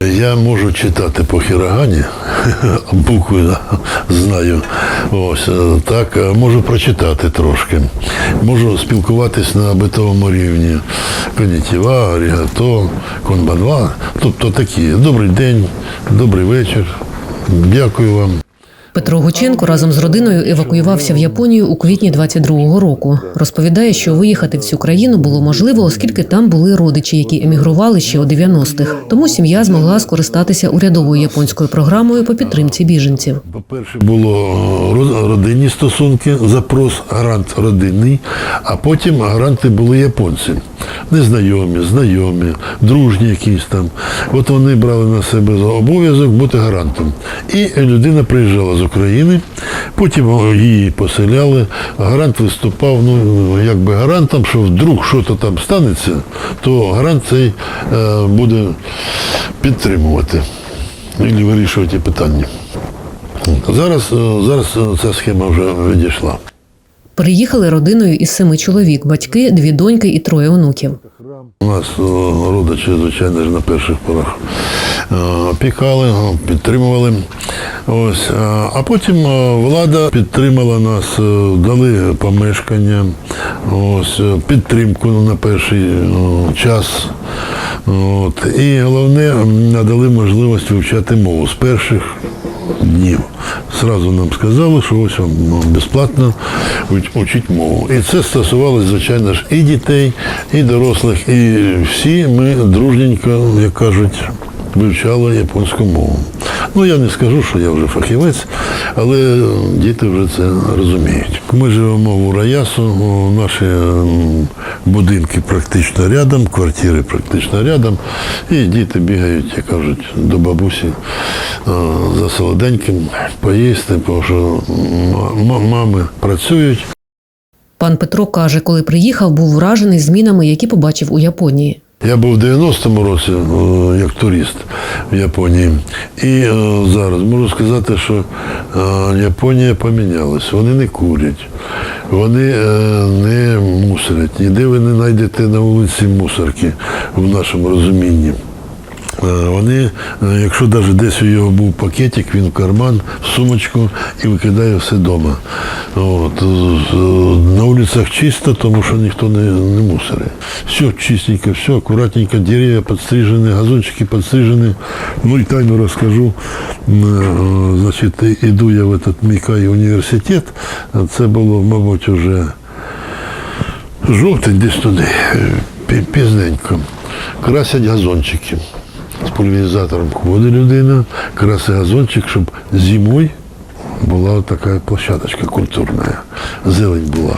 Я можу читати по хірогані, букви знаю. Ось е, так, е, можу прочитати трошки. Можу спілкуватись на битовому рівні. Конітіва, рігато, конбанва. Тобто такі. Добрий день, добрий вечір. Дякую вам. Петро Гученко разом з родиною евакуювався в Японію у квітні 22-го року. Розповідає, що виїхати в цю країну було можливо, оскільки там були родичі, які емігрували ще у 90-х. Тому сім'я змогла скористатися урядовою японською програмою по підтримці біженців. По-перше, було роз- стосунки, запрос, грант родинний, а потім гранти були японці. Незнайомі, знайомі, дружні якісь там. От вони брали на себе обов'язок бути гарантом. І людина приїжджала з України, потім її поселяли. Гарант виступав, ну, якби гарантом, що вдруг щось там станеться, то гарант цей е, буде підтримувати і вирішувати питання. Зараз, е, зараз е, ця схема вже відійшла. Переїхали родиною із семи чоловік: батьки, дві доньки і троє онуків. У нас е, родичі, звичайно ж, на перших порах опікали, підтримували. Ось. А потім влада підтримала нас, дали помешкання, ось, підтримку на перший час. От. І головне, надали можливість вивчати мову з перших днів. Сразу нам сказали, що ось вам безплатно учить мову. І це стосувалося, звичайно ж, і дітей, і дорослих, і всі ми дружненько, як кажуть, вивчали японську мову. Ну, я не скажу, що я вже фахівець, але діти вже це розуміють. Ми живемо в Ураясу, наші будинки практично рядом, квартири практично рядом, і діти бігають, як кажуть, до бабусі е, за солоденьким поїсти, тому що мами працюють. Пан Петро каже, коли приїхав, був вражений змінами, які побачив у Японії. Я був в 90-му році е, як турист в Японії. І е, зараз можу сказати, що е, Японія помінялась. Вони не курять, вони не мусорять. Ніде ви не знайдете на вулиці мусорки в нашому розумінні. Е, Вони, е, якщо навіть десь у його був пакетик, він в карман, в сумочку і викидає все вдома. От. На вулицях чисто, тому що ніхто не, не мусорить. Все чистенько, все акуратненько, дерев'я підстрижені, газончики підстрижені. Ну і тайну розкажу. Е, Значить, іду я в этот Мікай університет. Це було, мабуть, вже жовтень десь туди, пізненько. Красять газончики. З пульверизатором ходить людина, краси газончик, щоб зимою була така площадочка культурна. Зелень була.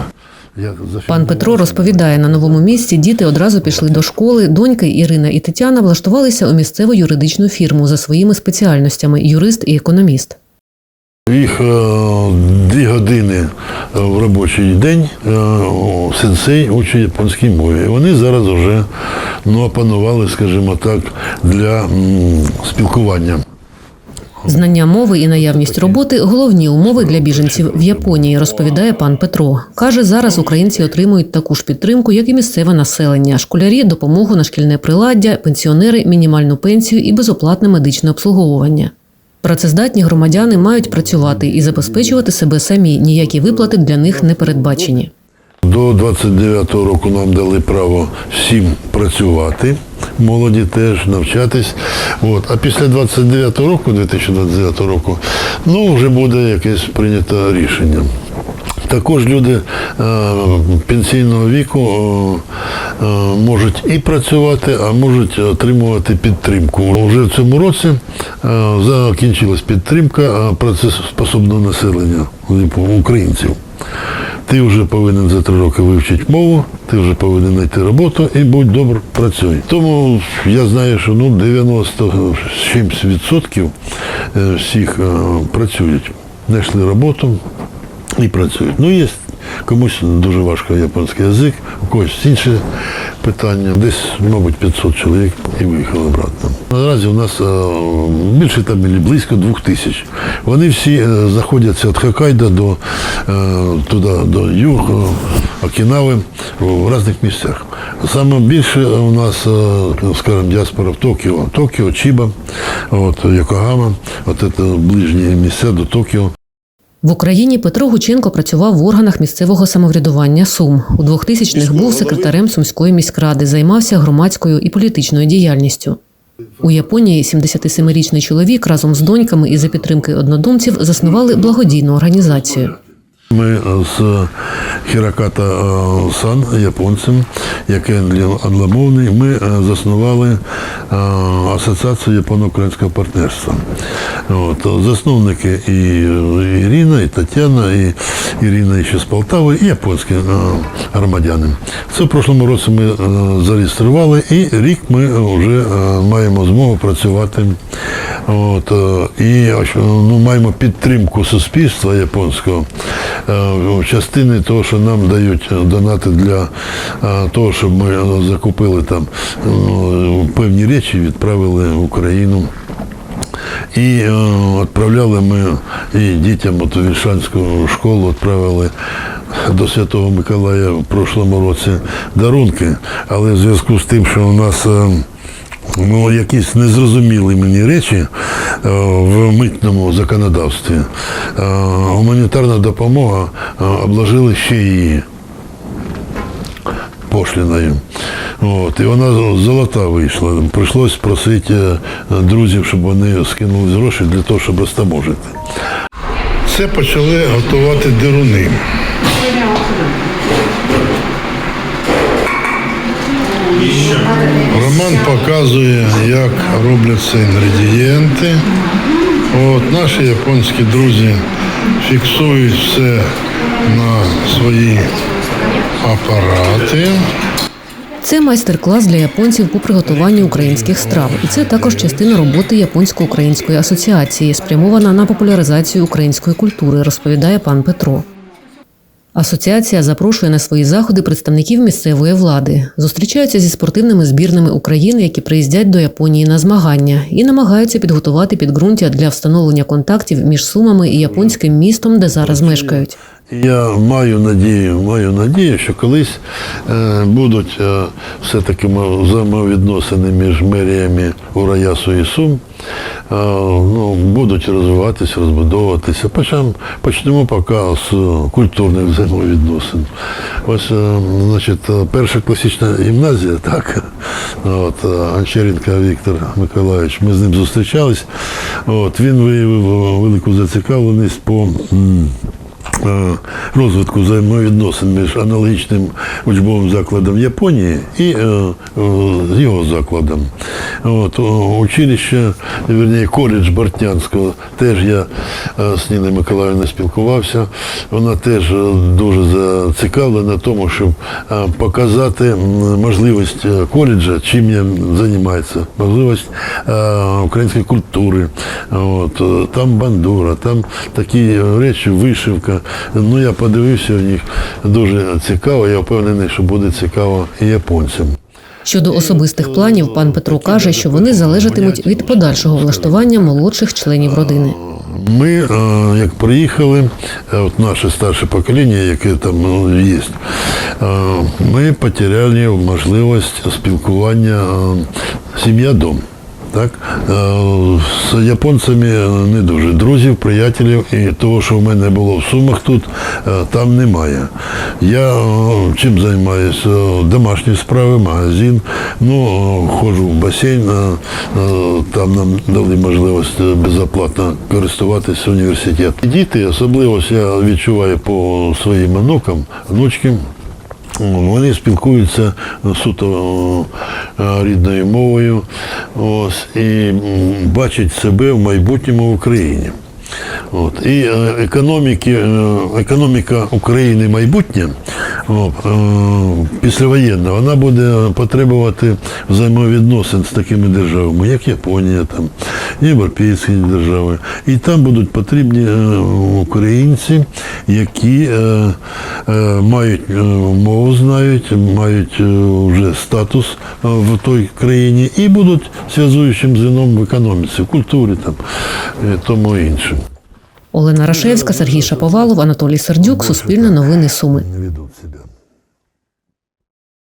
Пан Петро розповідає, на новому місці діти одразу пішли до школи. Доньки Ірина і Тетяна влаштувалися у місцеву юридичну фірму за своїми спеціальностями юрист і економіст. Їх е, дві години в робочий день е, сенсей учить японській мові. Вони зараз вже ну, опанували, скажімо так, для спілкування. Знання мови і наявність роботи головні умови для біженців в Японії, розповідає пан Петро. Каже, зараз українці отримують таку ж підтримку, як і місцеве населення. Школярі допомогу на шкільне приладдя, пенсіонери мінімальну пенсію і безоплатне медичне обслуговування. Працездатні громадяни мають працювати і забезпечувати себе самі. Ніякі виплати для них не передбачені. До 29-го року нам дали право всім працювати, молоді теж навчатись. От. А після 29-го року, 2029 року, ну вже буде якесь прийнято рішення. Також люди е, пенсійного віку е, е, можуть і працювати, а можуть отримувати підтримку. Вже в цьому році закінчилась підтримка працеспособного населення українців. Ти вже повинен за три роки вивчити мову, ти вже повинен знайти роботу і будь добр, працюй. Тому я знаю, що ну 90 з чимсь відсотків е, всіх працюють. Знайшли роботу і працюють. Ну, є комусь дуже важко японський язик, у когось інші питання. Десь, мабуть, 500 чоловік і виїхали обратно. Наразі у нас е, більше там близько двох тисяч. Вони всі е, знаходяться від Хоккайдо до е, туди, до юг, е, Окінави, в різних місцях. Саме більше у нас, скажімо, діаспора в Токіо. Токіо, Чіба, от, Йокогама, от це ближні місця до Токіо. В Україні Петро Гученко працював в органах місцевого самоврядування Сум. У 2000-х був секретарем Сумської міськради, займався громадською і політичною діяльністю. У Японії 77-річний чоловік разом з доньками і за підтримки однодумців заснували благодійну організацію. Ми з Хіраката е, Сан, японцем, який англомовний, ми е, заснували е, Асоціацію японо-українського партнерства. От, засновники і Ірина, і Тетяна, і Ірина ще з Полтави, і японські е, громадяни. Це в прошлому році ми е, зареєстрували, і рік ми вже е, маємо змогу працювати. От, е, і е, ну, маємо підтримку суспільства японського е, частини того, що нам дають донати для е, того, щоб ми е, закупили там е, певні речі, відправили в Україну. І е, відправляли ми і дітям от, Вільшанську школу відправили до Святого Миколая в прошлому році дарунки, але в зв'язку з тим, що у нас е, ну, якісь незрозумілі мені речі е, в митному законодавстві, е, гуманітарна допомога е, обложили ще її пошліною. От, і вона золота вийшла. Прийшлось просити друзів, щоб вони скинули гроші для того, щоб розтаможити. Це почали готувати деруни. Роман показує, як робляться інгредієнти. От, наші японські друзі фіксують все на свої апарати. Це майстер-клас для японців по приготуванню українських страв, і це також частина роботи японсько-української асоціації, спрямована на популяризацію української культури, розповідає пан Петро. Асоціація запрошує на свої заходи представників місцевої влади, зустрічаються зі спортивними збірними України, які приїздять до Японії на змагання, і намагаються підготувати підґрунтя для встановлення контактів між Сумами і японським містом, де зараз мешкають. Я маю надію, маю надію, що колись е, будуть е, все-таки взаємовідносини між меріями Ураясу і Сум, е, ну, будуть розвиватися, розбудовуватися. Почнемо, почнемо поки з культурних взаємовідносин. Ось, значить, перша класична гімназія, так, от, Анчаренко Віктор Миколаївич, ми з ним зустрічались. От, він виявив велику зацікавленість по. Е, розвитку взаємовідносин між аналогічним учбовим закладом Японії і е, е, його закладом. От, училище, вірніше, коледж Бортнянського, теж я з Ніною Миколаївною спілкувався. Вона теж дуже зацікавлена тому, щоб показати можливість коледжа, чим я займаюся, можливість української культури. От, там бандура, там такі речі, вишивка. Ну, я подивився в них дуже цікаво. Я впевнений, що буде цікаво і японцям. Щодо особистих планів, пан Петро каже, що вони залежатимуть від подальшого влаштування молодших членів родини. Ми, як приїхали, от наше старше покоління, яке там ну, є, ми потеряли можливість спілкування е, сім'я-дом. Так? Е, З японцями не дуже друзів, приятелів, і того, що в мене було в Сумах тут, е, там немає. Я е, чим займаюся? Е, Домашні справи, магазин, ну, е, ходжу в басейн, е, е, там нам дали можливість е, безоплатно користуватися університетом. Діти, особливо я відчуваю по своїм онукам, внучкам, вони спілкуються суто е, рідною мовою ось, і бачать себе в майбутньому в Україні. От. І е, економіки, е, економіка України майбутнє от, е, післявоєнна, вона буде потребувати взаємовідносин з такими державами, як Японія, там, європейські держави. І там будуть потрібні українці, які мають мову, знають, мають вже статус в той країні і будуть зв'язуючим звіном в економіці, в культурі там, тому інше. Олена Рашевська, Сергій Шаповалов, Анатолій Сердюк, Суспільне новини Суми.